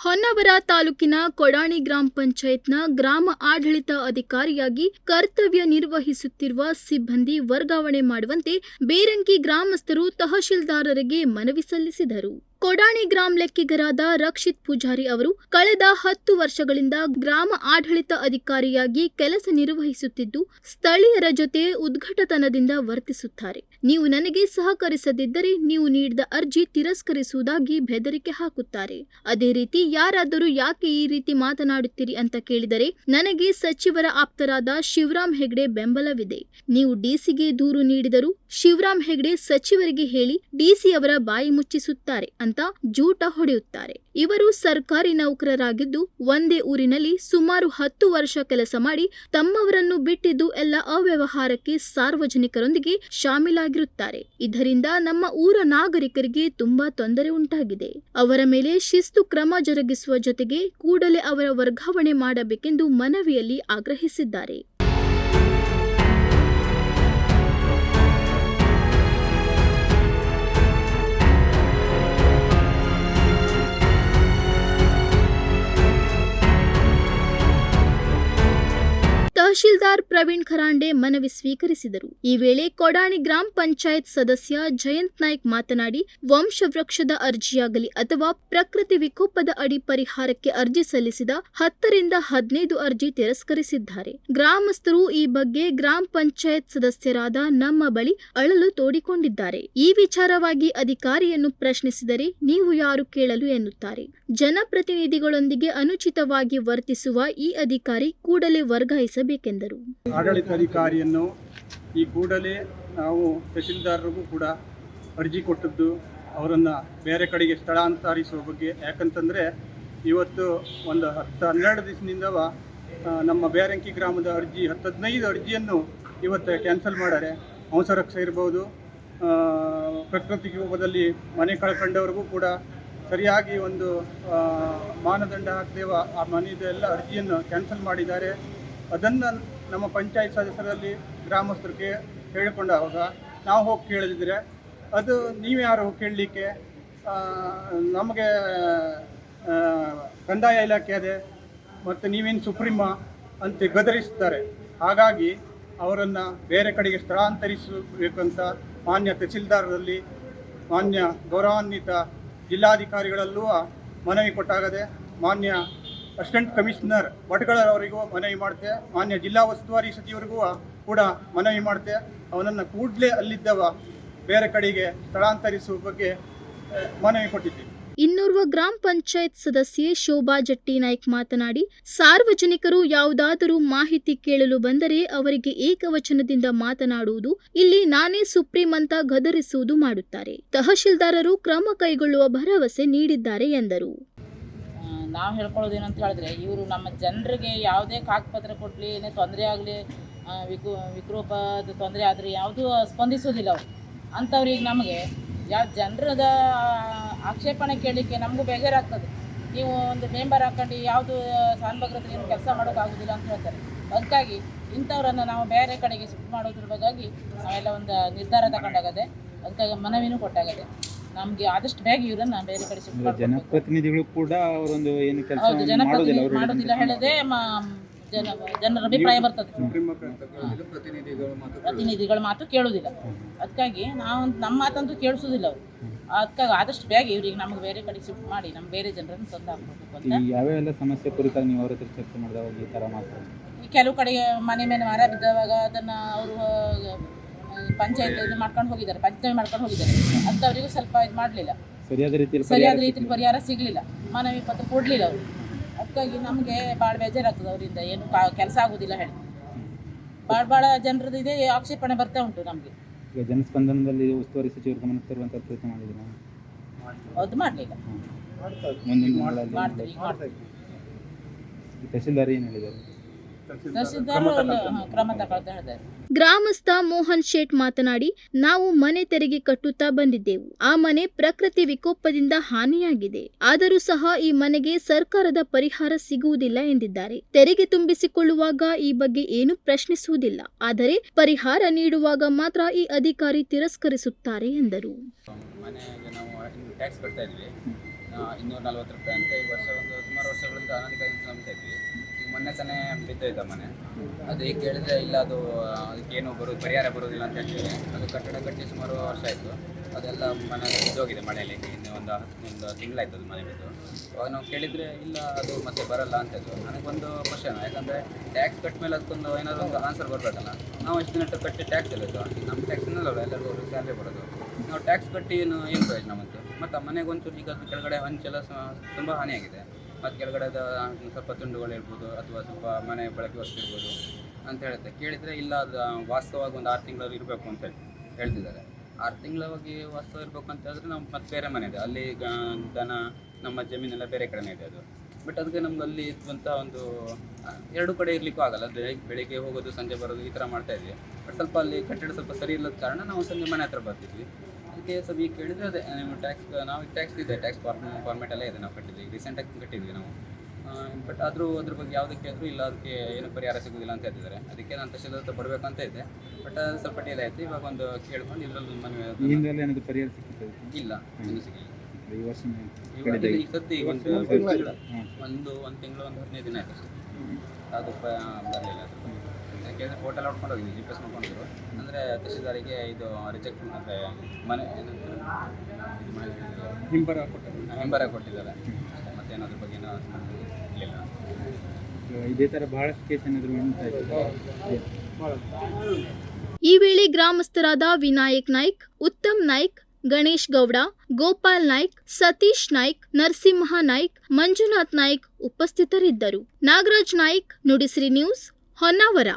ಹೊನ್ನವರ ತಾಲೂಕಿನ ಕೊಡಾಣಿ ಗ್ರಾಮ ಪಂಚಾಯತ್ನ ಗ್ರಾಮ ಆಡಳಿತ ಅಧಿಕಾರಿಯಾಗಿ ಕರ್ತವ್ಯ ನಿರ್ವಹಿಸುತ್ತಿರುವ ಸಿಬ್ಬಂದಿ ವರ್ಗಾವಣೆ ಮಾಡುವಂತೆ ಬೇರಂಕಿ ಗ್ರಾಮಸ್ಥರು ತಹಶೀಲ್ದಾರರಿಗೆ ಮನವಿ ಸಲ್ಲಿಸಿದರು. ಕೊಡಾಣಿ ಗ್ರಾಮ ಲೆಕ್ಕಿಗರಾದ ರಕ್ಷಿತ್ ಪೂಜಾರಿ ಅವರು ಕಳೆದ ಹತ್ತು ವರ್ಷಗಳಿಂದ ಗ್ರಾಮ ಆಡಳಿತ ಅಧಿಕಾರಿಯಾಗಿ ಕೆಲಸ ನಿರ್ವಹಿಸುತ್ತಿದ್ದು, ಸ್ಥಳೀಯರ ಜೊತೆ ಉದ್ಘಟತನದಿಂದ ವರ್ತಿಸುತ್ತಾರೆ. ನೀವು ನನಗೆ ಸಹಕರಿಸದಿದ್ದರೆ ನೀವು ನೀಡಿದ ಅರ್ಜಿ ತಿರಸ್ಕರಿಸುವುದಾಗಿ ಬೆದರಿಕೆ ಹಾಕುತ್ತಾರೆ. ಅದೇ ರೀತಿ ಯಾರಾದರೂ ಯಾಕೆ ಈ ರೀತಿ ಮಾತನಾಡುತ್ತೀರಿ ಅಂತ ಕೇಳಿದರೆ, ನನಗೆ ಸಚಿವರ ಆಪ್ತರಾದ ಶಿವರಾಮ್ ಹೆಗ್ಡೆ ಬೆಂಬಲವಿದೆ. ನೀವು ಡಿಸಿಗೆ ದೂರು ನೀಡಿದರೂ ಶಿವರಾಮ್ ಹೆಗ್ಡೆ ಸಚಿವರಿಗೆ ಹೇಳಿ ಡಿಸಿ ಅವರ ಬಾಯಿ ಮುಚ್ಚಿಸುತ್ತಾರೆ ಅಂತ ಜೂಟ ಹೊಡೆಯುತ್ತಾರೆ. ಇವರು ಸರ್ಕಾರಿ ನೌಕರರಾಗಿದ್ದು ಒಂದೇ ಊರಿನಲ್ಲಿ ಸುಮಾರು ಹತ್ತು ವರ್ಷ ಕೆಲಸ ಮಾಡಿ ತಮ್ಮವರನ್ನು ಬಿಟ್ಟಿದ್ದು ಎಲ್ಲ ಅವ್ಯವಹಾರಕ್ಕೆ ಸಾರ್ವಜನಿಕರೊಂದಿಗೆ ಶಾಮೀಲಾಗಿರುತ್ತಾರೆ. ಇದರಿಂದ ನಮ್ಮ ಊರ ನಾಗರಿಕರಿಗೆ ತುಂಬಾ ತೊಂದರೆ ಉಂಟಾಗಿದೆ. ಅವರ ಮೇಲೆ ಶಿಸ್ತು ಕ್ರಮ ಜರುಗಿಸುವ ಜೊತೆಗೆ ಕೂಡಲೇ ಅವರ ವರ್ಗಾವಣೆ ಮಾಡಬೇಕೆಂದು ಮನವಿಯಲ್ಲಿ ಆಗ್ರಹಿಸಿದ್ದಾರೆ. ತಹಶೀಲ್ದಾರ್ ಪ್ರವೀಣ್ ಖರಾಂಡೆ ಮನವಿ ಸ್ವೀಕರಿಸಿದರು. ಈ ವೇಳೆ ಕೊಡಾಣಿ ಗ್ರಾಮ ಪಂಚಾಯತ್ ಸದಸ್ಯ ಜಯಂತ್ ನಾಯ್ಕ್ ಮಾತನಾಡಿ, ವಂಶವೃಕ್ಷದ ಅರ್ಜಿಯಾಗಲಿ ಅಥವಾ ಪ್ರಕೃತಿ ವಿಕೋಪದ ಅಡಿ ಪರಿಹಾರಕ್ಕೆ ಅರ್ಜಿ ಸಲ್ಲಿಸಿದ ಹತ್ತರಿಂದ ಹದಿನೈದು ಅರ್ಜಿ ತಿರಸ್ಕರಿಸಿದ್ದಾರೆ. ಗ್ರಾಮಸ್ಥರು ಈ ಬಗ್ಗೆ ಗ್ರಾಮ ಪಂಚಾಯತ್ ಸದಸ್ಯರಾದ ನಮ್ಮ ಬಳಿ ಅಳಲು ತೋಡಿಕೊಂಡಿದ್ದಾರೆ. ಈ ವಿಚಾರವಾಗಿ ಅಧಿಕಾರಿಯನ್ನು ಪ್ರಶ್ನಿಸಿದರೆ ನೀವು ಯಾರು ಕೇಳಲು ಎನ್ನುತ್ತಾರೆ. ಜನಪ್ರತಿನಿಧಿಗಳೊಂದಿಗೆ ಅನುಚಿತವಾಗಿ ವರ್ತಿಸುವ ಈ ಅಧಿಕಾರಿ ಕೂಡಲೇ ವರ್ಗಾಯಿಸಬೇಕೆಂದರು ಆಡಳಿತಾಧಿಕಾರಿಯನ್ನು ಈ ಕೂಡಲೇ ನಾವು ತಹಶೀಲ್ದಾರರಿಗೂ ಕೂಡ ಅರ್ಜಿ ಕೊಟ್ಟದ್ದು, ಅವರನ್ನು ಬೇರೆ ಕಡೆಗೆ ಸ್ಥಳಾಂತರಿಸುವ ಬಗ್ಗೆ. ಯಾಕಂತಂದರೆ, ಇವತ್ತು ಒಂದು ಹತ್ತು ಹನ್ನೆರಡು ದಿವಸದಿಂದ ನಮ್ಮ ಬೇರಂಕಿ ಗ್ರಾಮದ ಅರ್ಜಿ ಹತ್ತು ಹದಿನೈದು ಅರ್ಜಿಯನ್ನು ಇವತ್ತು ಕ್ಯಾನ್ಸಲ್ ಮಾಡಾರೆ. ವಂಶರಕ್ಷ ಇರ್ಬೋದು. ಪ್ರಕೃತಿ ಕೋಪದಲ್ಲಿ ಮನೆ ಕಳ್ಕೊಂಡವ್ರಿಗೂ ಕೂಡ ಸರಿಯಾಗಿ ಒಂದು ಮಾನದಂಡ ಹಾಕ್ದೇವ ಆ ಮನೆಯದೆಲ್ಲ ಅರ್ಜಿಯನ್ನು ಕ್ಯಾನ್ಸಲ್ ಮಾಡಿದ್ದಾರೆ. ಅದನ್ನು ನಮ್ಮ ಪಂಚಾಯತ್ ಸದಸ್ಯರಲ್ಲಿ ಗ್ರಾಮಸ್ಥರಿಗೆ ಹೇಳಿಕೊಂಡಾಗ ನಾವು ಹೋಗಿ ಕೇಳಿದ್ರೆ ಅದು ನೀವು ಯಾರು ಕೇಳಲಿಕ್ಕೆ? ನಮಗೆ ಕಂದಾಯ ಇಲಾಖೆ ಅದೇ, ಮತ್ತು ನೀವೇನು ಸುಪ್ರೀಮ ಅಂತ ಗದರಿಸ್ತಾರೆ. ಹಾಗಾಗಿ ಅವರನ್ನು ಬೇರೆ ಕಡೆಗೆ ಸ್ಥಳಾಂತರಿಸಬೇಕಂತ ಮಾನ್ಯ ತಹಸೀಲ್ದಾರರಲ್ಲಿ ಮಾನ್ಯ ಗೌರವಾನ್ವಿತ ಜಿಲ್ಲಾಧಿಕಾರಿಗಳಲ್ಲೂ ಮನವಿ ಕೊಟ್ಟಾಗದೆ ಮಾನ್ಯ ಅಸಿಸ್ಟೆಂಟ್ ಕಮಿಷನರ್ ಭಟ್ಗಳವರಿಗೂ ಮನವಿ ಮಾಡ್ತೆ. ಮಾನ್ಯ ಜಿಲ್ಲಾ ಉಸ್ತುವಾರಿ ಸಚಿವರಿಗೂ ಕೂಡ ಮನವಿ ಮಾಡ್ತೆ. ಅವನನ್ನು ಕೂಡಲೇ ಅಲ್ಲಿದ್ದವ ಬೇರೆ ಕಡೆಗೆ ಸ್ಥಳಾಂತರಿಸುವ ಬಗ್ಗೆ ಮನವಿ ಕೊಟ್ಟಿದ್ದೀವಿ ಇನ್ನೋರ್ವ ಗ್ರಾಮ ಪಂಚಾಯತ್ ಸದಸ್ಯೆ ಶೋಭಾ ಜಟ್ಟಿ ನಾಯ್ಕ್ ಮಾತನಾಡಿ, ಸಾರ್ವಜನಿಕರು ಯಾವುದಾದರೂ ಮಾಹಿತಿ ಕೇಳಲು ಬಂದರೆ ಅವರಿಗೆ ಏಕವಚನದಿಂದ ಮಾತನಾಡುವುದು, ಇಲ್ಲಿ ನಾನೇ ಸುಪ್ರೀಂ ಅಂತ ಗದರಿಸುವುದು ಮಾಡುತ್ತಾರೆ. ತಹಶೀಲ್ದಾರರು ಕ್ರಮ ಕೈಗೊಳ್ಳುವ ಭರವಸೆ ನೀಡಿದ್ದಾರೆ ಎಂದರು. ನಾವು ಹೇಳ್ಕೊಳ್ಳೋದು ಏನಂತ ಹೇಳಿದ್ರೆ, ಇವರು ನಮ್ಮ ಜನರಿಗೆ ಯಾವುದೇ ಕಾಗಪತ್ರ ಕೊಡಲಿ, ಏನೇ ತೊಂದರೆ ಆಗಲಿ ವಿಕೋ ವಿಕೋಪದ ತೊಂದರೆ ಆದರೆ ಯಾವುದೂ ಸ್ಪಂದಿಸೋದಿಲ್ಲ ಅವರು. ಅಂಥವ್ರಿಗೆ ನಮಗೆ ಯಾವ ಜನರದ ಆಕ್ಷೇಪಣೆ ಕೇಳಲಿಕ್ಕೆ ನಮಗೂ ಬೇಜಾರಾಗ್ತದೆ. ನೀವು ಒಂದು ಮೆಂಬರ್ ಹಾಕೊಂಡು ಯಾವುದು ಸಾನ್ಭಗ್ರತೆ ಏನು ಕೆಲಸ ಮಾಡೋಕ್ಕಾಗೋದಿಲ್ಲ ಅಂತ ಹೇಳ್ತಾರೆ. ಅದಕ್ಕಾಗಿ ಇಂಥವರನ್ನು ನಾವು ಬೇರೆ ಕಡೆಗೆ ಶಿಫ್ಟ್ ಮಾಡೋದ್ರ ಬಗ್ಗೆ ನಾವೆಲ್ಲ ಒಂದು ನಿರ್ಧಾರ ತಗೊಂಡಾಗದೆ, ಅದಕ್ಕಾಗಿ ಮನವಿನೂ ಕೊಟ್ಟಾಗದೆ. ನಮಗೆ ಆದಷ್ಟು ಬೇಗ ಇವರನ್ನ ಬೇರೆ ಕಡೆ ಶಿಫ್ಟ್ ಮಾಡಬೇಕು ಜನಪ್ರತಿನಿಧಿಗಳು ಕೂಡ ಅವರೊಂದು ಏನು ಕೆಲಸ ಹೌದು ಮಾಡೋದಿಲ್ಲ ಜನಪ್ರತಿನಿಧಿ ಮಾಡೋದಿಲ್ಲ ಹೇಳದೆ ಮ- ಜನ ಜನರ ಅಭಿಪ್ರಾಯ ಬರ್ತದೆ. ಪ್ರತಿನಿಧಿಗಳ ಮಾತು ಕೇಳುವುದಿಲ್ಲ ಅದಕ್ಕಾಗಿ ನಾವು ನಮ್ಮ ಮಾತಂತೂ ಕೇಳಿಸೋದಿಲ್ಲ ಅವರು. ಅದಕ್ಕಾಗಿ ಆದಷ್ಟು ಬೇಗ ಇವ್ರಿಗೆ ನಮ್ಗೆ ಬೇರೆ ಕಡೆ ಶಿಫ್ಟ್ ಮಾಡಿ ನಮ್ಮ ಬೇರೆ ಜನರನ್ನು ತಂದು ಹಾಕ್ಬೇಕು ಅಂತ. ಸಮಸ್ಯೆ ಕುರಿತಾಗಿ ನೀವು ಅವ್ರ ಹತ್ರ ಚರ್ಚೆ ಮಾಡಿದಾಗ ಈ ಥರ ಮಾತು ಈ ಕೆಲವು ಕಡೆ ಮನೆ ಮೇಲೆ ಮರ ಬಿದ್ದವಾಗ ಅದನ್ನು ಅವರು ಪಂಚಾಯತ್ ಇದು ಮಾಡ್ಕೊಂಡು ಹೋಗಿದ್ದಾರೆ ಪಂಚಾಯತ್ ಮಾಡ್ಕೊಂಡು ಹೋಗಿದ್ದಾರೆ. ಅಂಥವರಿಗೂ ಸ್ವಲ್ಪ ಇದು ಮಾಡಲಿಲ್ಲ. ಸರಿಯಾದ ರೀತಿಯಲ್ಲಿ ಸರಿಯಾದ ರೀತಿಯಲ್ಲಿ ಪರಿಹಾರ ಸಿಗಲಿಲ್ಲ. ಮನವಿ ಪತ್ರ ಕೊಡಲಿಲ್ಲ ಅವರು. ಅದಕ್ಕಾಗಿ ನಮಗೆ ಭಾಳ ಬೇಜಾರಾಗ್ತದೆ ಅವರಿಂದ ಏನು ಕೆಲಸ ಆಗೋದಿಲ್ಲ ಹೇಳಿ. ಭಾಳ ಭಾಳ ಜನರದ್ದು ಇದೆ ಆಕ್ಷೇಪಣೆ ಬರ್ತಾ ಉಂಟು ನಮಗೆ. ಈಗ ಜನಸ್ಪಂದನದಲ್ಲಿ ಉಸ್ತುವಾರಿ ಸಚಿವರು ಗಮನ ತರುವಂಥ ಪ್ರಯತ್ನ ಮಾಡಿದ್ದೀರಾ? ಅದು ಮಾಡಲಿಲ್ಲ. ಮುಂದಿನ ತಹಶೀಲ್ದಾರ್ ಏನು ಹೇಳಿದ್ದಾರೆ? ತಹಸೀಲ್ದಾರ್ ಕ್ರಮ ತಗೊಳ್ತಾ ಹೇಳಿದ್ದಾರೆ ಗ್ರಾಮಸ್ಥ ಮೋಹನ್ ಶೇಟ್ ಮಾತನಾಡಿ ನಾವು ಮನೆ ತೆರಿಗೆ ಕಟ್ಟುತ್ತಾ ಬಂದಿದ್ದೆವು. ಆ ಮನೆ ಪ್ರಕೃತಿ ವಿಕೋಪದಿಂದ ಹಾನಿಯಾಗಿದೆ. ಆದರೂ ಸಹ ಈ ಮನೆಗೆ ಸರ್ಕಾರದ ಪರಿಹಾರ ಸಿಗುವುದಿಲ್ಲ ಎಂದಿದ್ದಾರೆ. ತೆರಿಗೆ ತುಂಬಿಸಿಕೊಳ್ಳುವಾಗ ಈ ಬಗ್ಗೆ ಏನು ಪ್ರಶ್ನಿಸುವುದಿಲ್ಲ. ಆದರೆ ಪರಿಹಾರ ನೀಡುವಾಗ ಮಾತ್ರ ಈ ಅಧಿಕಾರಿ ತಿರಸ್ಕರಿಸುತ್ತಾರೆ ಎಂದರು. ಮನೆಗೆ ನಾವು ಟ್ಯಾಕ್ಸ್ ಕಟ್ತಾ ಇದ್ವಿ. ಇನ್ನೂರ ನಲ್ವತ್ತು ರೂಪಾಯಿ ಅಂತ ಈ ವರ್ಷ ಒಂದು ಸುಮಾರು ವರ್ಷಗಳಿಂದ ಮೊನ್ನೆ ತಾನೇ ಬಿದ್ದೋಯ್ತು ಮನೆ. ಅದು ಈಗ ಕೇಳಿದ್ರೆ ಇಲ್ಲ, ಅದು, ಅದಕ್ಕೇನು ಬರೋದು ಪರಿಹಾರ ಬರೋದಿಲ್ಲ ಅಂತ ಹೇಳ್ತೀವಿ ಅದು ಕಟ್ಟಡ ಕಟ್ಟಿ ಸುಮಾರು ವರ್ಷ ಆಯಿತು. ಅದೆಲ್ಲ ಮನೆ ಬಿದ್ದೋಗಿದೆ ಮಳೆಯಲ್ಲಿ ಇನ್ನು ಒಂದು ಒಂದು ತಿಂಗಳಾಯ್ತು ಅದು ಮನೆ ಬಿದ್ದು. ಅವಾಗ ನಾವು ಕೇಳಿದರೆ ಇಲ್ಲ, ಅದು ಮತ್ತೆ ಬರಲ್ಲ ಅಂತ ಇದ್ರು. ನನಗೊಂದು ಕ್ವಶನ್ ಯಾಕಂದರೆ ಟ್ಯಾಕ್ಸ್ ಕಟ್ಟ ಮೇಲೆ ಅದಕ್ಕೊಂದು ಏನಾದರೂ ಒಂದು ಆನ್ಸರ್ ಬರಬೇಕಲ್ಲ. ನಾವು ಎಷ್ಟು ದಿನ ಕಟ್ಟಿ ಟ್ಯಾಕ್ಸ್ ಇರೋದು ನಮ್ಮ ಟ್ಯಾಕ್ಸಿನಲ್ಲ ಎಲ್ಲರಿಗೂ ಸ್ಯಾಲ್ರಿ ಬರೋದು. ನಾವು ಟ್ಯಾಕ್ಸ್ ಕಟ್ಟಿ ಏನು ಏನು ಪ್ರಯೋಜನ ಮತ್ತು? ಮತ್ತು ಆ ಮನೆಗೆ ಒಂಚೂರು ಈಗ ಕೆಳಗಡೆ ಹಂಚೆಲ್ಲ ತುಂಬ ಹಾನಿಯಾಗಿದೆ. ಮತ್ತು ಕೆಳಗಡೆ ಸ್ವಲ್ಪ ತುಂಡುಗಳು ಇರ್ಬೋದು ಅಥವಾ ಸ್ವಲ್ಪ ಮನೆ ಬಳಕೆ ವಸ್ತು ಇರ್ಬೋದು ಅಂತ ಹೇಳುತ್ತೆ. ಕೇಳಿದರೆ ಇಲ್ಲ, ಅದು ವಾಸ್ತವವಾಗಿ ಒಂದು ಆರು ತಿಂಗಳು ಇರಬೇಕು ಅಂತ ಹೇಳಿ ಹೇಳ್ತಿದ್ದಾರೆ. ಆರು ತಿಂಗಳವಾಗಿ ವಾಸ್ತವ ಇರಬೇಕು ಅಂತ ಹೇಳಿದ್ರೆ ನಾವು ಮತ್ತೆ ಬೇರೆ ಮನೆ ಇದೆ. ಅಲ್ಲಿ ದನ, ನಮ್ಮ ಜಮೀನೆಲ್ಲ ಬೇರೆ ಕಡೆನೇ ಇದೆ ಅದು. ಬಟ್ ಅದಕ್ಕೆ ನಮ್ಗೆ ಅಲ್ಲಿ ಇದ್ದಂಥ ಒಂದು ಎರಡು ಕಡೆ ಇರಲಿಕ್ಕೂ ಆಗಲ್ಲ. ಬೆಳಿಗ್ಗೆ ಬೆಳಿಗ್ಗೆ ಹೋಗೋದು, ಸಂಜೆ ಬರೋದು ಈ ಥರ ಮಾಡ್ತಾ ಇದ್ವಿ. ಬಟ್ ಸ್ವಲ್ಪ ಅಲ್ಲಿ ಕಟ್ಟಡ ಸ್ವಲ್ಪ ಸರಿ ಇಲ್ಲದ ಕಾರಣ ನಾವು ಸಂಜೆ ಮನೆ ಹತ್ರ ಬರ್ತಿದ್ವಿ. ಅದಕ್ಕೆ ಸ್ವಲ್ಪ ಈಗ ಕೇಳಿದ್ರೆ ಅದೇ ನಿಮ್ಮ ಟ್ಯಾಕ್ಸ್ ನಾವು ಟ್ಯಾಕ್ಸ್ ಇದೆ ಟ್ಯಾಕ್ಸ್ ಫಾರ್ಮೆಟ್ ಎಲ್ಲ ಇದೆ ನಾವು ಕಟ್ಟಿದ್ವಿ ರೀಸೆಂಟಾಗಿ ಕಟ್ಟಿದ್ವಿ ನಾವು. ಬಟ್ ಆದರೂ ಅದ್ರ ಬಗ್ಗೆ ಯಾವುದಕ್ಕೆ ಕೇಳಿದ್ರು ಇಲ್ಲ ಅದಕ್ಕೆ ಏನು ಪರಿಹಾರ ಸಿಗೋದಿಲ್ಲ ಅಂತ ಹೇಳ್ತಿದ್ದಾರೆ. ಅದಕ್ಕೆ ನಾನು ತಹಶೀಲ್ದಾರ್ ಹತ್ರ ಬರಬೇಕಂತ ಇದ್ದೆ. ಬಟ್ ಅದು ಸ್ವಲ್ಪ ಡಿಲೇ ಆಯಿತು ಇವಾಗ ಒಂದು ಕೇಳ್ಕೊಂಡು ಇದರಲ್ಲಿ ಮನವಿ ಹಿಂದೆಲ್ಲ ಏನಾದರೂ ಪರಿಹಾರ ಇಲ್ಲ ಇನ್ನೂ ಸಿಗಲಿಲ್ಲ ಈ ವರ್ಷ ಈಗ ಸದ್ಯ ಒಂದು ಒಂದು ತಿಂಗಳಾಯ್ತು. ಒಂದು ಒಂದು ತಿಂಗಳು ಒಂದು ಹದಿನೈದು ದಿನ ಆಯ್ತು. ಅದು ಬರಲಿಲ್ಲ. ಅದು ಯಾಕೆಂದರೆ ಫೋಟೋ ಎಲ್ಲ ಹೊಡ್ಕೊಂಡು ಹೋಗಿದ್ವಿ ಜಿ ಪಿ ಎಸ್ ನೋಡ್ಕೊಂಡಿದ್ರು ಅಂದರೆ ತಹಶೀಲ್ದಾರಿಗೆ ಇದು ರಿಜೆಕ್ಟ್ ಅಂದರೆ ಮನೆ ಹಿಂಬರ ಇದು ಮನೆ ಹಿಂಬರ ಕೊಟ್ಟರು ಮೆಂಬರ ಕೊಟ್ಟಿದ್ದಾರೆ. ಅಷ್ಟೇ ಮತ್ತೇನು ಅದ್ರ ಬಗ್ಗೆ ಏನೋ ಇರಲಿಲ್ಲ ಇದೇ ಥರ ಭಾಳಷ್ಟು ಕೇಸ್ ಏನಾದರೂ ಈ ವೇಳೆ ಗ್ರಾಮಸ್ಥರಾದ ವಿನಾಯಕ್ ನಾಯ್ಕ್ ಉತ್ತಮ್ ನಾಯ್ಕ್ ಗಣೇಶ್ ಗೌಡ ಗೋಪಾಲ್ ನಾಯ್ಕ್ ಸತೀಶ್ ನಾಯ್ಕ್ ನರಸಿಂಹ ನಾಯ್ಕ್ ಮಂಜುನಾಥ್ ನಾಯ್ಕ್ ಉಪಸ್ಥಿತರಿದ್ದರು. ನಾಗರಾಜ್ ನಾಯ್ಕ್ ನುಡಿಸಿರಿ ನ್ಯೂಸ್ ಹೊನ್ನಾವರ.